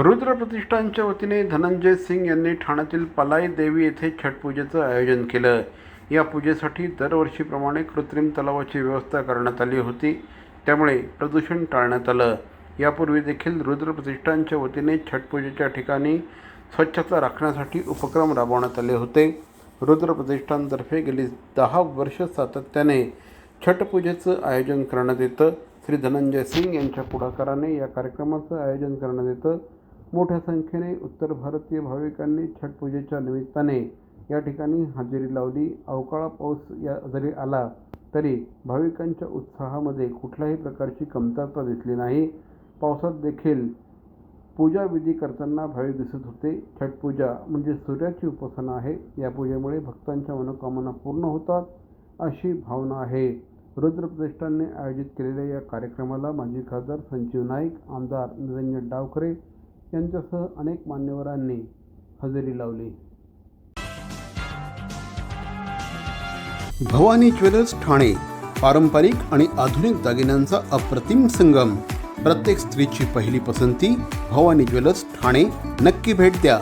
रुद्र प्रतिष्ठानच्या वतीने धनंजय सिंग यांनी ठाण्यातील पलाई देवी येथे छठपूजेचं आयोजन केलं. या पूजेसाठी दरवर्षीप्रमाणे कृत्रिम तलावाची व्यवस्था करण्यात आली होती. त्यामुळे प्रदूषण टाळण्यात आलं. यापूर्वी देखील रुद्र प्रतिष्ठानच्या वतीने छठपूजेच्या ठिकाणी स्वच्छता राखण्यासाठी उपक्रम राबवण्यात आले होते. रुद्र प्रतिष्ठानतर्फे गेली दहा वर्ष सातत्याने छठपूजेचं आयोजन करण्यात येतं. श्री धनंजय सिंग यांच्या पुढाकाराने या कार्यक्रमाचं आयोजन करण्यात येतं. मोठ्या संख्येने उत्तर भारतीय भाविकांनी छठपूजेच्या निमित्ताने या ठिकाणी हजेरी लावली. अवकाळा पाऊस या जरी आला तरी भाविकांच्या उत्साहामध्ये कुठल्याही प्रकारची कमतरता दिसली नाही. पावसात देखील पूजा विधी करताना भाविक दिसत होते. छठपूजा म्हणजे सूर्याची उपासना आहे. या पूजेमुळे भक्तांच्या मनोकामना पूर्ण होतात अशी भावना आहे. रुद्रप्रतिष्ठानने आयोजित केलेल्या या कार्यक्रमाला माजी खासदार संजीव नाईक आमदार निरंजन डावखरे यांच्यासह अनेक मान्यवरांनी हजेरी लावली. भवानी ज्वेलर्स ठाणे पारंपरिक आणि आधुनिक दागिन्यांचा अप्रतिम संगम. प्रत्येक स्त्रीची पहिली पसंती भवानी ज्वेलर्स ठाणे. नक्की भेट द्या.